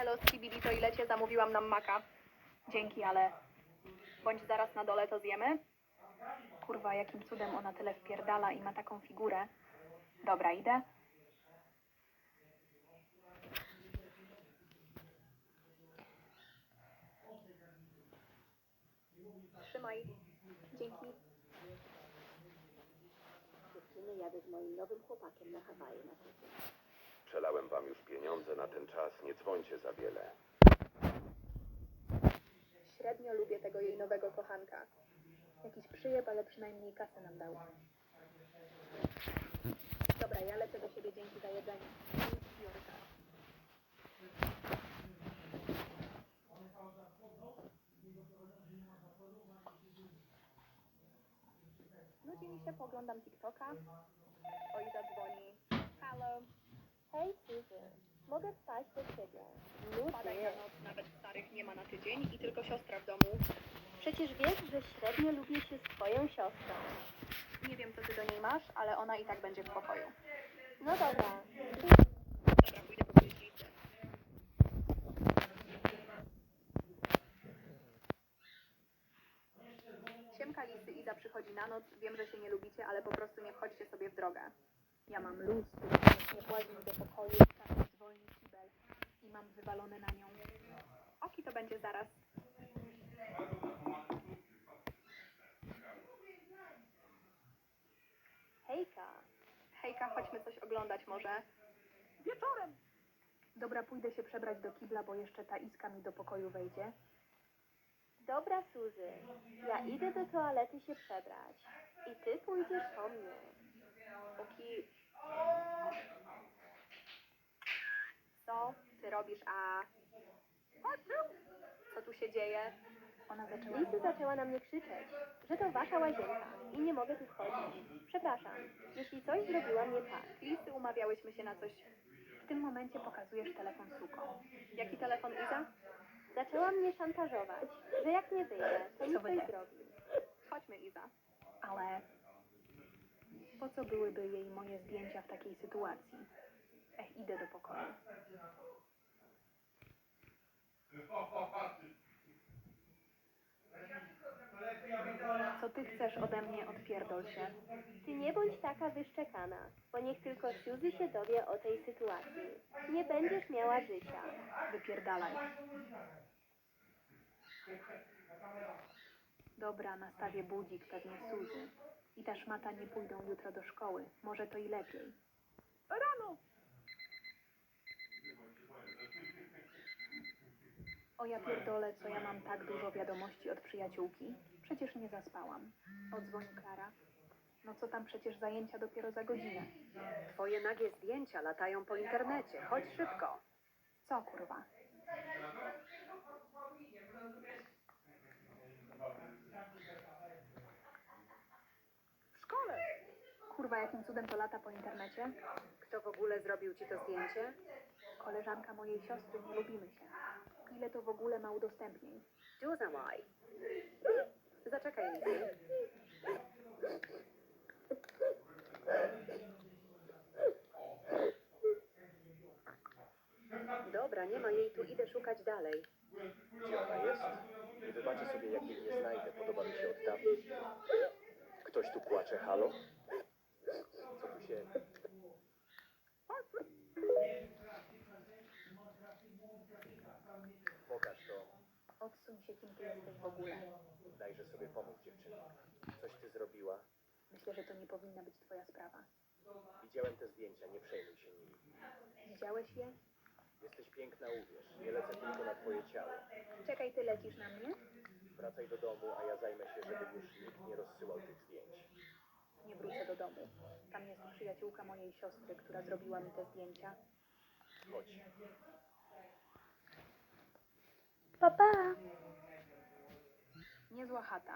Elo, Skibidi, to ile cię zamówiłam nam maka? Dzięki, ale bądź zaraz na dole, to zjemy? Kurwa, jakim cudem ona tyle wpierdala i ma taką figurę. Dobra, idę. Trzymaj. Dzięki. Dziewczyny, jadę z moim nowym chłopakiem na Hawaje na tydzień. Przelałem wam już pieniądze na ten czas, nie dzwońcie za wiele. Średnio lubię tego jej nowego kochanka. Jakiś przyjeb, ale przynajmniej kasę nam dał. Dobra, ja lecę do siebie dzięki za jedzenie. Nudzi mi się, poglądam TikToka. Oj, zadzwoni. Halo. Hej, Suzy, mogę spać do ciebie. Padaj na Lubię. noc, nawet starych nie ma na tydzień i tylko siostra w domu. Przecież wiesz, że średnio lubię się z twoją siostrą. Nie wiem, co ty do niej masz, ale ona i tak będzie w pokoju. No dobra. Dobra, pójdę po prysznicę. Siemka Lisy, Iza przychodzi na noc. Wiem, że się nie lubicie, ale po prostu nie wchodźcie sobie w drogę. Ja mam luz, nie mi do pokoju, czasem zwolni kibel i mam wywalone na nią. Oki to będzie zaraz. Hejka. Hejka, chodźmy coś oglądać może. Wieczorem! Dobra, pójdę się przebrać do kibla, bo jeszcze ta Iska mi do pokoju wejdzie. Dobra, Suzy. Ja idę do toalety się przebrać. I ty pójdziesz po mnie. Oki... Co ty robisz, a... Co tu się dzieje? Ona zaczęła... Lisy zaczęła na mnie krzyczeć, że to wasza łazienka i nie mogę tu wchodzić. Przepraszam, jeśli coś zrobiłam nie tak. Listy umawiałyśmy się na coś. W tym momencie pokazujesz telefon suką. Jaki telefon, Iza? Zaczęła mnie szantażować, że jak nie wyjdę, to wy coś nie? zrobi. Chodźmy, Iza. Ale... Po co byłyby jej moje zdjęcia w takiej sytuacji? Ech, idę do pokoju. Co ty chcesz ode mnie? Odpierdol się. Ty nie bądź taka wyszczekana, bo niech tylko Suzy się dowie o tej sytuacji. Nie będziesz miała życia. Wypierdalaj. Dobra, nastawię budzik, pewnie Suzy. I ta szmata nie pójdą jutro do szkoły. Może to i lepiej. Rano! O ja pierdolę, co ja mam tak dużo wiadomości od przyjaciółki? Przecież nie zaspałam. Odzwoni Klara. No co tam przecież zajęcia dopiero za godzinę. Twoje nagie zdjęcia latają po internecie. Chodź szybko. Co kurwa? Kurwa, jakim cudem to lata po internecie? Kto w ogóle zrobił ci to zdjęcie? Koleżanka mojej siostry, nie lubimy się. Ile to w ogóle ma udostępnień? Duzamaj. Zaczekaj, Lizzy. Dobra, nie ma jej tu, idę szukać dalej. Gdzie ona jest? Wybaczę sobie, jak jej nie znajdę. Podoba mi się od dawna. Ktoś tu płacze, halo? Się... Pokaż to. Odsuń się, kim ty jesteś w ogóle. Dajże sobie pomóc, dziewczyno. Coś ty zrobiła. Myślę, że to nie powinna być twoja sprawa. Widziałem te zdjęcia, nie przejmuj się nimi. Widziałeś je? Jesteś piękna, uwierz. Nie lecę tylko na twoje ciało. Czekaj, ty lecisz na mnie? Wracaj do domu, a ja zajmę się, żeby już nikt nie rozsyłał tych wrócę do domu. Tam jest przyjaciółka mojej siostry, która zrobiła mi te zdjęcia. Chodź. Papa! Niezła chata.